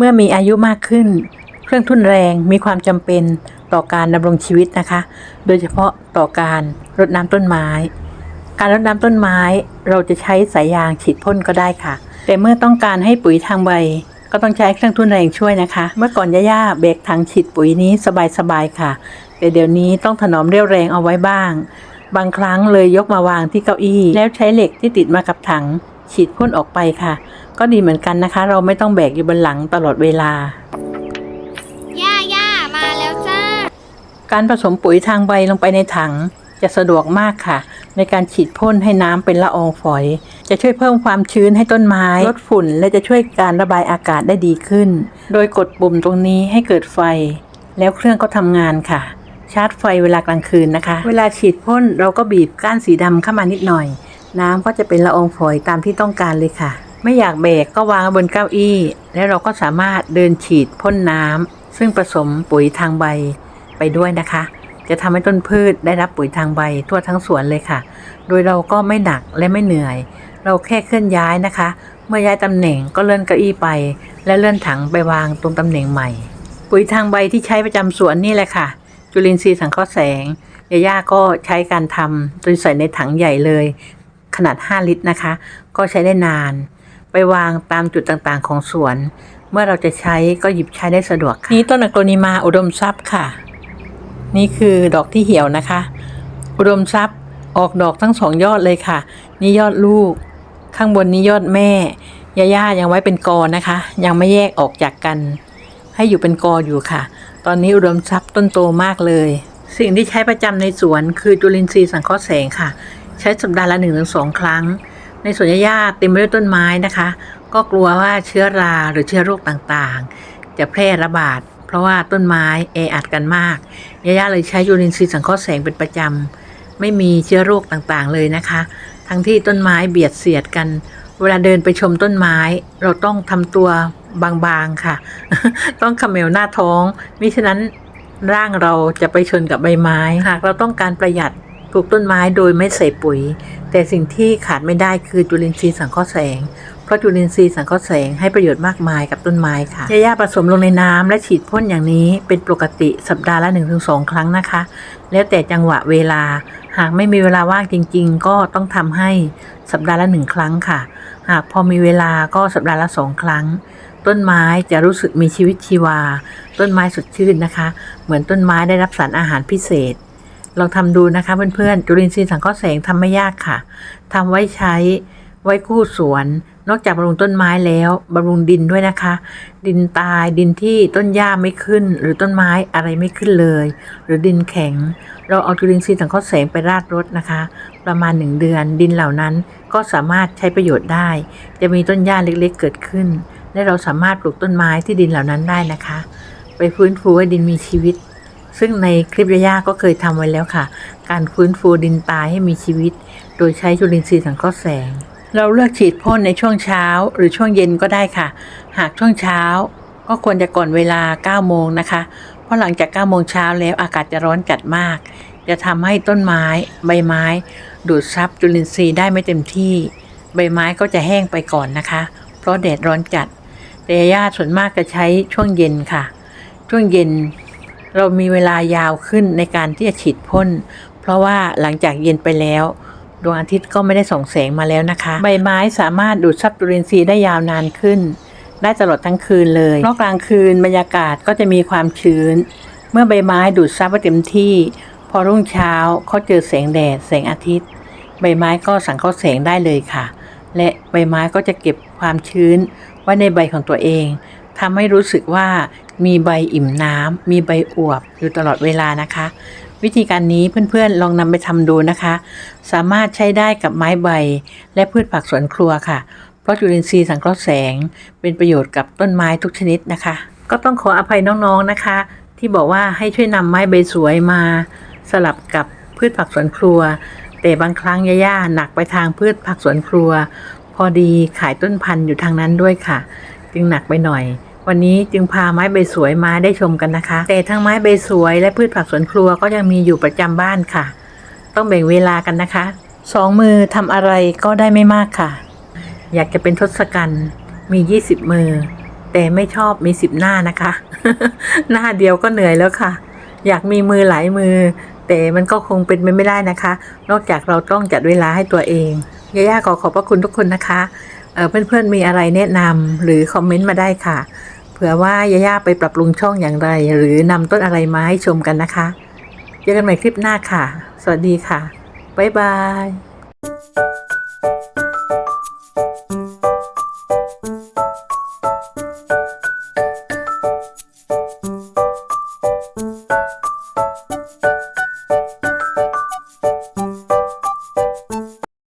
เมื่อมีอายุมากขึ้น เครื่องทุ่นแรงมีความจำเป็นต่อการดำรงชีวิตนะคะ โดยเฉพาะต่อการรดน้ำต้นไม้ การรดน้ำต้นไม้เราจะใช้สายยางฉีดพ่นก็ได้ค่ะ แต่เมื่อต้องการให้ปุ๋ยทางใบ ก็ต้องใช้เครื่องทุ่นแรงช่วยนะคะ เมื่อก่อนย่าๆเบรกถังฉีดปุ๋ยนี้สบายๆค่ะ แต่เดี๋ยวนี้ต้องถนอมเรี่ยวแรงเอาไว้บ้าง บางครั้งเลยยกมาวางที่เก้าอี้ แล้วใช้เหล็กที่ติดมากับถัง ฉีดพ่นออกไปค่ะ ก็ดีเหมือนกันนะคะ เราไม่ต้องแบกอยู่บนหลังตลอดเวลา ย่าย่ามาแล้วจ้า การผสมปุ๋ยทางใบลงไปในถัง จะสะดวกมากค่ะ ในการฉีดพ่นให้น้ำเป็นละอองฝอย จะช่วยเพิ่มความชื้นให้ต้นไม้ ลดฝุ่น และจะช่วยการระบายอากาศได้ดีขึ้น โดยกดปุ่มตรงนี้ให้เกิดไฟ แล้วเครื่องก็ทำงานค่ะชาร์จไฟเวลากลางคืนนะคะ เวลาฉีดพ่นเราก็บีบก้านสีดำเข้ามานิดหน่อย น้ำก็จะเป็นละอองฝอยตามที่ต้องการเลยค่ะ ไม่อยากแบรกก็วางบนเก้าอี้ แล้วเราก็สามารถเดินฉีดพ่นน้ำซึ่งผสมปุ๋ยทางใบไปด้วยนะคะ จะทำให้ต้นพืชได้รับปุ๋ยทางใบทั่วทั้งสวนเลยค่ะ โดยเราก็ไม่หนักและไม่เหนื่อย เราแค่เคลื่อนย้ายนะคะ เมื่อย้ายตำแหน่งก็เลื่อนเก้าอี้ไป และเลื่อนถังไปวางตรงตำแหน่งใหม่ ปุ๋ยทางใบที่ใช้ประจำสวนนี่แหละค่ะ จุลินทรีย์สังเคราะห์แสงยาย่าก็ใช้การทำโดยใส่ในถังใหญ่เลย ขนาด 5 ลิตรนะคะ ก็ใช้ได้นาน ไปวางตามจุดต่างๆของสวน เมื่อเราจะใช้ก็หยิบใช้ได้สะดวกค่ะนี่ต้นอโกนิมาอุดมทรัพย์ค่ะ นี่คือดอกที่เหี่ยวนะคะ อุดมทรัพย์ออกดอกทั้งสองยอดเลยค่ะ นี่ยอดลูก ข้างบนนี้ยอดแม่ย่าย่ายังไว้เป็นกอนะคะ ยังไม่แยกออกจากกัน ให้อยู่เป็นกออยู่ค่ะ ตอนนี้อุดมทรัพย์ต้นโตมากเลย สิ่งที่ใช้ประจำในสวนคือจุลินทรีย์สังเคราะห์แสงค่ะ ใช้สัปดาห์ละหนึ่งถึงสองครั้ง ในสวนย่าๆเต็มไปด้วยต้นไม้นะคะ ก็กลัวว่าเชื้อราหรือเชื้อโรคต่างๆ จะแพร่ระบาด เพราะว่าต้นไม้แออัดกันมากย่าๆเลยใช้จุลินทรีย์สังเคราะห์แสงเป็นประจำไม่มีเชื้อโรคต่างๆเลยนะคะ ทั้งที่ต้นไม้เบียดเสียดกัน เวลาเดินไปชมต้นไม้ เราต้องทำตัวบางๆค่ะ ต้องขมวหน้าท้องมิฉะนั้นร่างเราจะไปชนกับใบไม้ หากเราต้องการประหยัด ปลูกต้นไม้โดยไม่ใส่ปุ๋ย แต่สิ่งที่ขาดไม่ได้คือจุลินทรีย์สังเคราะห์แสง เพราะจุลินทรีย์สังเคราะห์แสงให้ประโยชน์มากมายกับต้นไม้ค่ะยายาผสมลงในน้ำและฉีดพ่นอย่างนี้เป็นปกติสัปดาห์ละ 1-2 ครั้งนะคะ แล้วแต่จังหวะเวลา หากไม่มีเวลาว่างจริง ๆ ก็ต้องทำให้สัปดาห์ละหนึ่งครั้งค่ะ หากพอมีเวลาก็สัปดาห์ละสองครั้ง ต้นไม้จะรู้สึกมีชีวิตชีวา ต้นไม้สดชื่นนะคะ เหมือนต้นไม้ได้รับสารอาหารพิเศษ ลองทำดูนะคะเพื่อนๆ จุลินทรีย์สังเคราะห์แสงทำไม่ยากค่ะทำไว้ใช้ไว้คู่สวน นอกจากบำรุงต้นไม้แล้วบำรุงดินด้วยนะคะ ดินตายดินที่ต้นหญ้าไม่ขึ้น หรือต้นไม้อะไรไม่ขึ้นเลย หรือดินแข็ง เราเอาจุลินทรีย์สังเคราะห์แสงไปราดรดนะคะ ประมาณหนึ่งเดือน ดินเหล่านั้นก็สามารถใช้ประโยชน์ได้ จะมีต้นหญ้าเล็กๆเกิดขึ้น และเราสามารถปลูกต้นไม้ที่ดินเหล่านั้นได้นะคะ ไปฟื้นฟูให้ดินมีชีวิต ซึ่งในคลิปย่าก็เคยทำไว้แล้วค่ะ การฟื้นฟูดินตายให้มีชีวิต โดยใช้จุลินทรีย์สังเคราะห์แสง เราเลือกฉีดพ่นในช่วงเช้าหรือช่วงเย็นก็ได้ค่ะ หากช่วงเช้า ก็ควรจะก่อนเวลา 9 โมงนะคะ เพราะหลังจาก 9 โมงเช้าแล้วอากาศจะร้อนจัดมาก จะทำให้ต้นไม้ใบไม้ ดูดซับจุลินทรีย์ได้ไม่เต็มที่ ใบไม้ก็จะแห้งไปก่อนนะคะ เพราะแดดร้อนจัดแต่ญาติส่วนมากจะใช้ช่วงเย็นค่ะ ช่วงเย็น เรามีเวลายาวขึ้นในการที่จะฉีดพ่น เพราะว่าหลังจากเย็นไปแล้วดวงอาทิตย์ก็ไม่ได้ส่องแสงมาแล้วนะคะ ใบไม้สามารถดูดซับจุลินทรีย์ได้ยาวนานขึ้น ได้ตลอดทั้งคืนเลยเพราะกลางคืนบรรยากาศก็จะมีความชื้น เมื่อใบไม้ดูดซับไว้เต็มที่ พอรุ่งเช้าเขาเจอแสงแดดแสงอาทิตย์ ใบไม้ก็สังเคราะห์แสงได้เลยค่ะ และใบไม้ก็จะเก็บความชื้นไว้ในใบของตัวเองทำให้รู้สึกว่า มีใบอิ่มน้ำ มีใบอวบอยู่ตลอดเวลานะคะ วิธีการนี้เพื่อนๆลองนำไปทำดูนะคะ สามารถใช้ได้กับไม้ใบ และพืชผักสวนครัวค่ะ เพราะจุลินทรีย์สังเคราะห์แสง เป็นประโยชน์กับต้นไม้ทุกชนิดนะคะ ก็ต้องขออภัยน้องๆนะคะ ที่บอกว่าให้ช่วยนำไม้ใบสวยมา สลับกับพืชผักสวนครัว แต่บางครั้งย่าๆหนักไปทางพืชผักสวนครัว พอดีขายต้นพันธุ์อยู่ทางนั้นด้วยค่ะ จึงหนักไปหน่อย วันนี้จึงพาไม้ใบสวยมาได้ชมกันนะคะ แต่ทั้งไม้ใบสวยและพืชผักสวนครัวก็ยังมีอยู่ประจำบ้านค่ะ ต้องแบ่งเวลากันนะคะสองมือทำอะไรก็ได้ไม่มากค่ะ อยากจะเป็นทศกัณฐ์มี20มือ แต่ไม่ชอบมีสิบหน้านะคะ หน้าเดียวก็เหนื่อยแล้วค่ะ อยากมีมือหลายมือ แต่มันก็คงเป็นไปไม่ได้นะคะ นอกจากเราต้องจัดเวลาให้ตัวเองย่าย่าขอขอบพระคุณทุกคนนะคะเเพื่อนๆมีอะไรแนะนำหรือคอมเมนต์มาได้ค่ะ เผื่อว่าย่าย่าไปปรับปรุงช่องอย่างไร หรือนำต้นอะไรมาให้ชมกันนะคะ เจอกันใหม่คลิปหน้าค่ะ สวัสดีค่ะ บ๊ายบาย